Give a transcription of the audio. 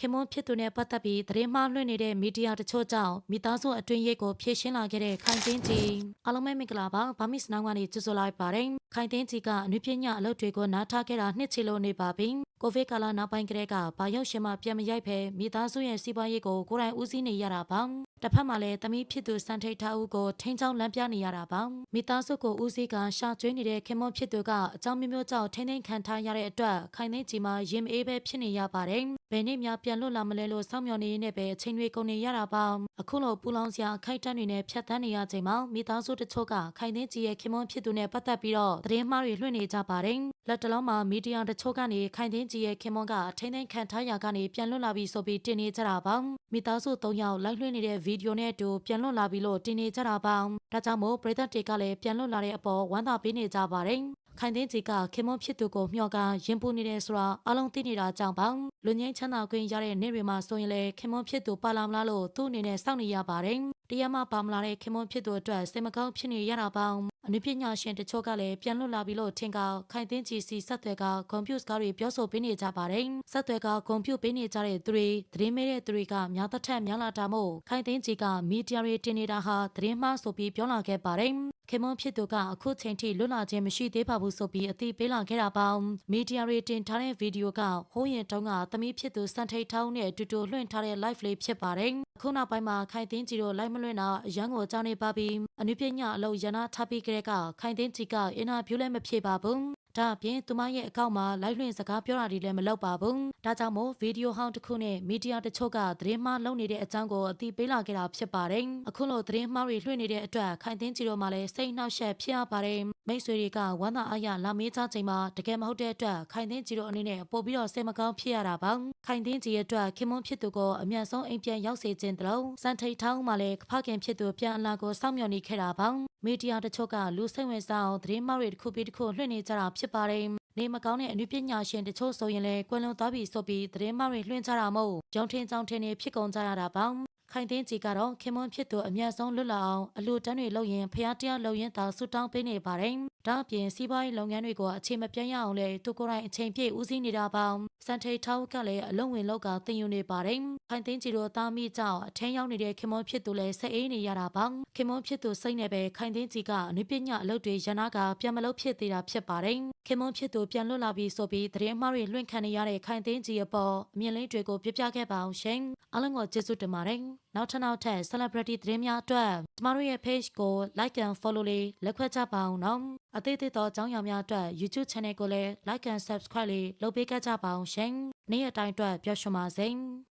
ခင်မွန်းဖြစ်သူနဲ့ပတ်သက်ပြီးသတင်းမှားလွှင့်နေတဲ့မီဒီယာတချို့ကြောင့်မိသားစုအတွင်းရေးကိုဖြည့်ရှင်းလာခဲ့တဲ့ခိုင်တင်းကြီးအားလုံးပဲမင်္ဂလာပါဗာမစ်နောင်ကနေကြိုဆိုလိုက်ပါတယ်ခိုင်တင်းကြီးကအနုပညာအလုပ်တွေကိုနားထားခဲ့တာနှစ်ချီလို့နေပါပြီ ကိုဗစ်ကာလနောက်ပိုင်းကတည်းကဘာရောက်ရှင်မှပြန်မရိုက်ဖဲမိသားစုရဲ့စီးပွားရေးကိုကိုယ်တိုင်ဦးစီးနေရတာပါတစ်ဖက်မှာလည်းသမီးဖြစ်သူစံထိတ်ထားဦးကိုထိန်းချောင်းလမ်းပြနေရတာပါမိသားစုကိုဦးစီးကရှာကျွေးနေတဲ့ခင်မွန်းဖြစ်သူကအကြောင်းမျိုးမျိုးကြောင့်ထိန်းသိမ်းခံထားရတဲ့အတွက်ခိုင်သိန်းကြီးမှာရင်မအေးပဲဖြစ်နေရပါတယ်ဘယ်နေ့မှပြန်လွတ်လာမလဲလို့စောင့်မျှော်နေရင်းနဲ့ပဲအချိန်တွေကုန်နေရတာပါအခုလိုပူလောင်စရာအခိုက်အတန့်တွေနဲ့ဖြတ်တန်းနေရချိန်မှာမိသားစုတချို့ကခိုင်သိန်းကြီးရဲ့ခင်မွန်းဖြစ်သူနဲ့ပတ်သက်ပြီးတော့သတင်းမှားတွေလွှင့်နေကြပါတယ်လက်တလုံးမှာမီဒီယာတချို့ကနေခိုင်သိန်းကြီးရဲ့ခင်မွန်းကထိန်းသိမ်းခံထားရကနေပြန်လွတ်လာပြီဆိုပြီးတင်နေကြတာပါမိသားစု၃ယောက်လိုက်လွှင့်နေတဲ့ဗီဒီယိုနဲ့အတူပြန်လွတ်လာပြီလို့တင်နေကြတာပါဒါကြောင့်မို့ပရိသတ်တွေကလည်းပြန်လွတ်လာတဲ့အပေါ်ဝမ်းသာပေးနေကြပါတယ်ခိုင်သိန်းကြီးကခင်မွန်းဖြစ်သူကိုမျှော်ကရင်ပူနေတယ်ဆိုတာအလုံးသိနေတာကြောင့်ပါလူငင်းချမ်းသာခွင့်ရတဲ့နေ့တွေမှာဆိုရင်လေခင်မွန်းဖြစ်သူပါလာမလားလို့သူ့အနေနဲ့စောင့်နေရပါတယ်တရားမှပါမလာတဲ့ခင်မွန်းဖြစ်သူအတွက်စိတ်မကောင်းဖြစ်နေရတာပါ အနုပညာရှင်တချို့ကလည်းပြန်လွတ်လာပြီလို့ထင်ကခိုင်သိန်းကြီးစီဆက်သွယ်ကကွန်ပျူတာတွေပြောဆိုပေးနေကြပါတယ်ဆက်သွယ်ကကွန်ပျူပေးနေကြတဲ့သူတွေသတင်းမဲတဲ့သူတွေကများသက်ထက်များလာတာမို့ခိုင်သိန်းကြီးကမီဒီယာတွေတင်နေတာဟာသတင်းမှားဆိုပြီးပြောလာခဲ့ပါတယ်ခင်မွန်းဖြစ်သူကအခုချိန်ထိလွတ်လာခြင်းမရှိသေးပါဘူးဆိုပြီးအသိပေးလာခဲ့တာပါမီဒီယာတွေတင်ထားတဲ့ဗီဒီယိုကဟိုးရင်တုန်းကသမီးဖြစ်သူစံထိတ်ထောင်းနဲ့အတူတူလွှင့်ထားတဲ့ live လေးဖြစ်ပါတယ်ခုနောက်ပိုင်းမှာခိုင်သိန်းကြီးတို့ live မလွှင့်တာအရန်ကိုကြောင်းနေပါပြီအနုပညာအလုပ်ရနာထားပြီးကြတဲ့ကခိုင်သိန်းကြီးကအင်တာဗျူးလည်းမဖြေပါဘူးဒါအပြင်သူမရဲ့အကောင့်မှာ live လွှင့်စကားပြောတာတွေလည်းမလုပ်ပါဘူး။ဒါကြောင့်မို့ဗီဒီယိုဟောင်းတစ်ခုနဲ့မီဒီယာတချို့ကသတင်းမှားလုပ်နေတဲ့အကြောင်းကိုအသိပေးလာခဲ့တာဖြစ်ပါတယ်။အခုလိုသတင်းမှားတွေလွှင့်နေတဲ့အတွက်ခိုင်သိန်းကြီးတို့မှလည်းစိတ်နှောက်ယှက်ဖြစ်ရပါတယ်။မိတ်ဆွေတွေကဝမ်းသာအားရလာမေးကြချိန်မှာတကယ်မဟုတ်တဲ့အတွက်ခိုင်သိန်းကြီးတို့အနေနဲ့ပို့ပြီးတော့စိတ်မကောင်းဖြစ်ရတာပါ။ခိုင်သိန်းကြီးရဲ့အတွက်ခင်မွန်းဖြစ်သူကိုအမြန်ဆုံးအိမ်ပြန်ရောက်စေခြင်းတလုံးစံထိတ်ထောင်းမှလည်းဖခင်ဖြစ်သူပြန်အလာကိုစောင့်မျှော်နေခဲ့တာပါ။ မီဒီယာတချို့ကလူစိတ်ဝင်စားအောင်သတင်းမှားတွေတစ်ခုပြီးတစ်ခုလွှင့်နေကြတာဖြစ်ပါတယ်။နေမကောင်းတဲ့အနုပညာရှင်တချို့ဆိုရင်လည်းကွယ်လွန်သွားပြီဆိုပြီးသတင်းမှားတွေလွှင့်ကြတာမို့ကြောင်ထင်းကြောင်ထင်းနေဖြစ်ကုန်ကြရတာပါ ခိုင်သိန်းကြီးကတော့ခင်မွန်းဖြစ်သူအမျက်ဆုံးလွတ်လာအောင်အလူတန်းတွေလုပ်ရင်ဖျားတရားလုပ်ရင်သာဆူတောင်းပေးနေပါတယ်။ဒါအပြင်စီးပွားရေးလုပ်ငန်းတွေကိုအချိန်မပြတ်ရအောင်လေသူကိုယ်တိုင်အချိန်ပြည့်ဦးစီးနေတာပါ။စန်ထိတ်ထောက်ကလည်းအလုံးဝင်လောက်ကတင်ယူနေပါတယ်။ခိုင်သိန်းကြီးတို့သားမိကြောင့်အထင်းရောက်နေတဲ့ခင်မွန်းဖြစ်သူလည်းဆက်အေးနေရတာပါ။ခင်မွန်းဖြစ်သူစိတ်နဲ့ပဲခိုင်သိန်းကြီးကအနုပညာအလုပ်တွေရနာကပြန်မလုပ်ဖြစ်သေးတာဖြစ်ပါတယ်။ခင်မွန်းဖြစ်သူပြန်လွတ်လာပြီဆိုပြီးသတင်းမှားတွေလွှင့်ခံနေရတဲ့ခိုင်သိန်းကြီးအပေါ်အမြင်လေးတွေကိုပြပြခဲ့ပါအောင်ရှင်။အားလုံးကိုကျေးဇူးတင်ပါတယ်။ နောက်ထပ်နောက်ထပ် celebrity သတင်းများအတွက်ကျမတို့ရဲ့ page ကို like and follow လေးလက်ခွဲကြပါအောင်နော်။အသေးသေးသောအကြောင်းအရာများအတွက် YouTube channel ကိုလည်း like and subscribe လေးလုပ်ပေးကြပါအောင်ရှင်။နေ့ရက်တိုင်းအတွက်ပျော်ရွှင်ပါစေ။